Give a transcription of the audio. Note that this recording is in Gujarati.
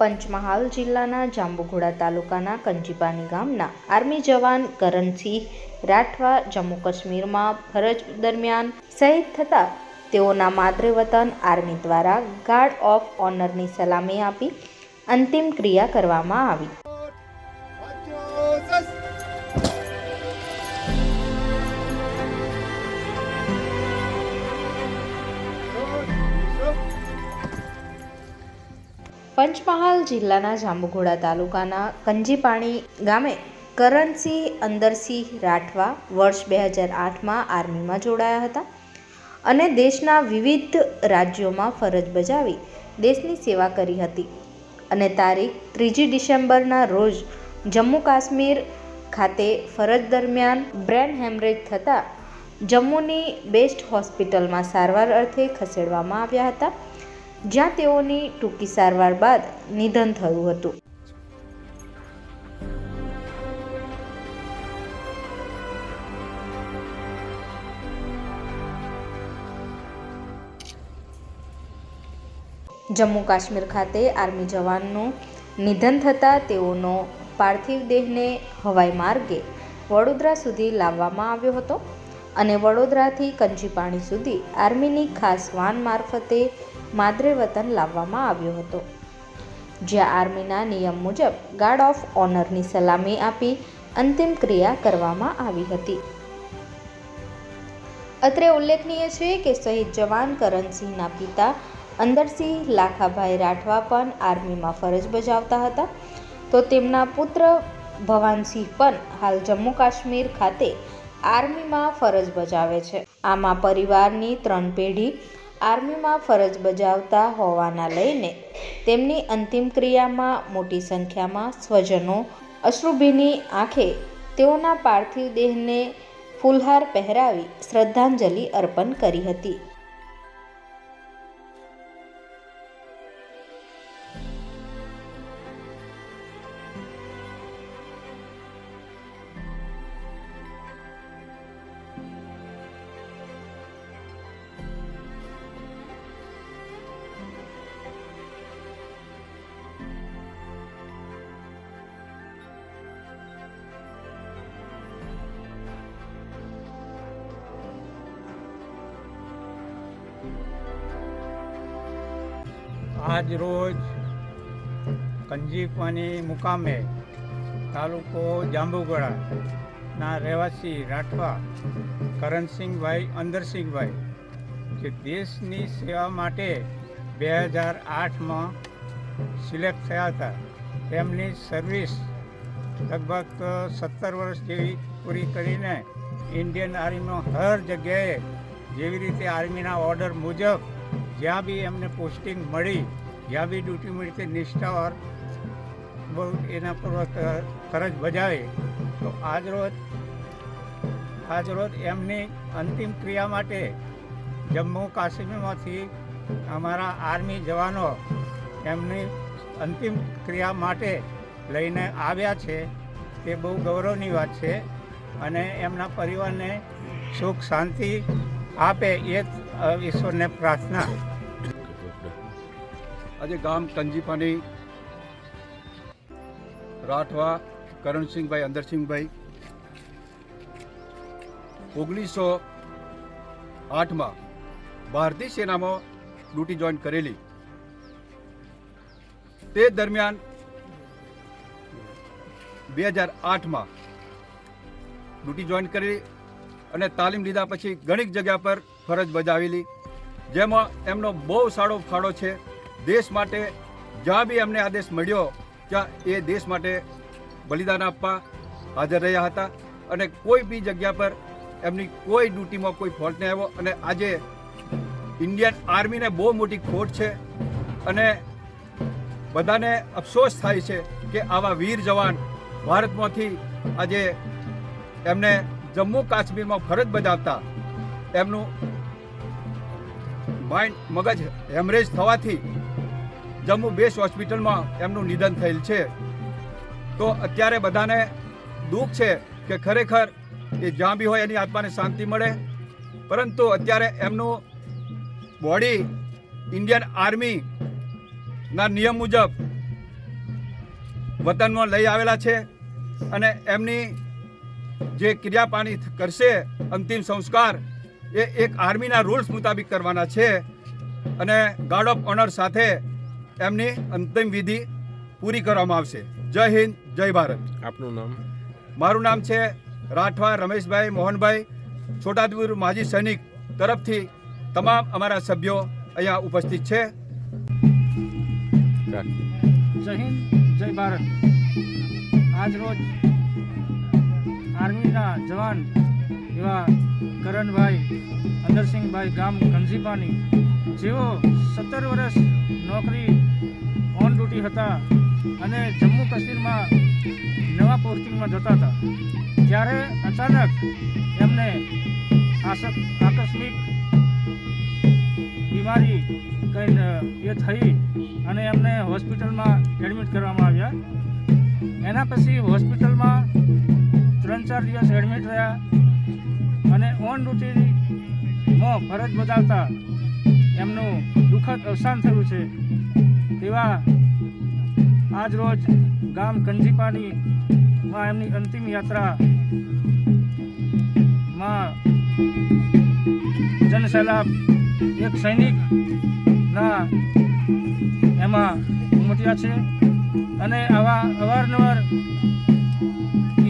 પંચમહાલ જિલ્લાના જાંબુઘોડા તાલુકાના કંજીપાની ગામના આર્મી જવાન કરણસિંહ રાઠવા જમ્મુ કાશ્મીરમાં ફરજ દરમિયાન શહીદ થતા તેઓના માતૃવતન આર્મી દ્વારા ગાર્ડ ઓફ ઓનરની સલામી આપી અંતિમ ક્રિયા કરવામાં આવી. પંચમહાલ જિલ્લાના જાંબુઘોડા તાલુકાના કંજીપાણી ગામે કરણસિંહ, અંદરસિંહ રાઠવા વર્ષ બે હજાર આઠમાં આર્મીમાં જોડાયા હતા અને દેશના વિવિધ રાજ્યોમાં ફરજ બજાવી દેશની સેવા કરી હતી. અને તારીખ ત્રીજી ડિસેમ્બરના રોજ જમ્મુ કાશ્મીર ખાતે ફરજ દરમિયાન બ્રેન હેમરેજ થતાં જમ્મુની બેસ્ટ હોસ્પિટલમાં સારવાર અર્થે ખસેડવામાં આવ્યા હતા. જ્યાં તેઓની ટૂંકી સારવાર બાદ નિધન થયું હતું. જમ્મુ કાશ્મીર ખાતે આર્મી જવાનનું નિધન થતાં તેઓનો પાર્થિવ દેહને હવાઈ માર્ગે વડોદરા સુધી લાવવામાં આવ્યો હતો. અને વડોદરાથી કંજીપાણી સુધી આર્મીની ખાસ વાન મારફતે માદરે વતન લાવવામાં આવ્યો હતો. જ્યાં આર્મીના નિયમ મુજબ ગાર્ડ ઓફ ઓનરની સલામી આપી અંતિમ ક્રિયા કરવામાં આવી હતી. અત્રે ઉલ્લેખનીય છે કે શહીદ જવાન કરણસિંહના પિતા અંદરસિંહ લાખાભાઈ રાઠવા પણ આર્મીમાં ફરજ બજાવતા હતા. તો તેમના પુત્ર ભવાનસિંહ પણ હાલ જમ્મુ કાશ્મીર ખાતે આર્મીમાં ફરજ બજાવે છે. આમાં પરિવારની ત્રણ પેઢી આર્મીમાં ફરજ બજાવતા હોવાના લઈને તેમની અંતિમ ક્રિયામાં મોટી સંખ્યામાં સ્વજનો અશ્રુભીની આંખે તેઓના પાર્થિવ દેહને ફૂલહાર પહેરાવી શ્રદ્ધાંજલિ અર્પણ કરી હતી. આજ રોજ કંજીપાની મુકામે તાલુકો જાંબુગોળાના રહેવાસી રાઠવા કરણસિંહભાઈ, અંદરસિંહભાઈ, જે દેશની સેવા માટે બે હજાર આઠમાં સિલેક્ટ થયા હતા. તેમની સર્વિસ લગભગ સત્તર વર્ષ જેવી પૂરી કરીને ઇન્ડિયન આર્મીમાં હર જગ્યાએ જેવી રીતે આર્મીના ઓર્ડર મુજબ જ્યાં બી એમને પોસ્ટિંગ મળી, જ્યાં બી ડ્યુટી મળી તે નિષ્ઠાવાર બહુ એના પૂર્વક ફરજ બજાવે, તો આજ રોજ આજ રોજ એમની અંતિમ ક્રિયા માટે જમ્મુ કાશ્મીરમાંથી અમારા આર્મી જવાનો એમની અંતિમ ક્રિયા માટે લઈને આવ્યા છે, તે બહુ ગૌરવની વાત છે અને એમના પરિવારને સુખ, શાંતિ આપે એ ઈશ્વરને પ્રાર્થના. આજે ગામ કંજીપાની રાઠવા કરણસિંહભાઈ, અંદરસિંહભાઈ, ઓગણીસો આઠમાં ભારતીય સેનામાં ડ્યુટી જોઈન કરેલી. તે દરમિયાન બે હજાર આઠમાં ડ્યુટી જોઈન કરી અને તાલીમ લીધા પછી ઘણી જગ્યા પર ફરજ બજાવેલી, જેમાં એમનો બહુ સારો ફાળો છે. દેશ માટે જ્યાં બી એમને આદેશ મળ્યો, ત્યાં એ દેશ માટે બલિદાન આપવા હાજર રહ્યા હતા. અને કોઈ બી જગ્યા પર એમની કોઈ ડ્યુટીમાં કોઈ ફોલ્ટ નહીં આવ્યો. અને આજે ઇન્ડિયન આર્મીને બહુ મોટી ખોટ છે અને બધાને અફસોસ થાય છે કે આવા વીર જવાન ભારતમાંથી આજે એમને જમ્મુ કાશ્મીરમાં ફરજ બજાવતા એમનું માઇન્ડ મગજ હેમરેજ થવાથી જમ્મુ બેસ હોસ્પિટલમાં એમનું નિધન થયેલ છે. તો અત્યારે બધાને દુઃખ છે કે ખરેખર એ જ્યાં બી હોય એની આત્માને શાંતિ મળે. પરંતુ અત્યારે એમનું બોડી ઇન્ડિયન આર્મીના નિયમ મુજબ વતનમાં લઈ આવેલા છે અને એમની જે ક્રિયાપાણી કરશે અંતિમ સંસ્કાર એ એક આર્મીના રૂલ્સ મુતાબિક કરવાના છે. અને ગાર્ડ ઓફ ઓનર સાથે એમની અંતિમ વિધિ પૂરી કરવામાં આવશે. જય હિન્દ જય ભારત. આપનું નામ? મારું નામ છે રાઠવા રમેશભાઈ મોહનભાઈ. છોટાદપુર માજી સૈનિક તરફથી તમામ અમારા સભ્યો અહીંયા ઉપસ્થિત છે. જય હિન્દ જય ભારત. આજ રોજ આર્મીના જવાન એવા કરણભાઈ, અંદરસિંહભાઈ ગામ ગંજીપાની જેઓ સત્તર વર્ષ નોકરી ઓન ડ્યુટી હતા અને જમ્મુ કાશ્મીરમાં નવા પોસ્ટિંગમાં જતા હતા. ત્યારે અચાનક એમને આકસ્મિક બીમારી કંઈ એ થઈ અને એમને હોસ્પિટલમાં એડમિટ કરવામાં આવ્યા. એના પછી હોસ્પિટલમાં ત્રણ ચાર દિવસ એડમિટ રહ્યા અને ઓન ડ્યુટીમાં ફરજ બજાવતા એમનું દુઃખદ અવસાન થયું છે. તેવા આજ રોજ ગામ કંજીપાણીમાં એમની અંતિમ યાત્રા માં જનસેલાબ એક સૈનિકના એમાં ઉમટ્યા છે. અને આવા અવારનવાર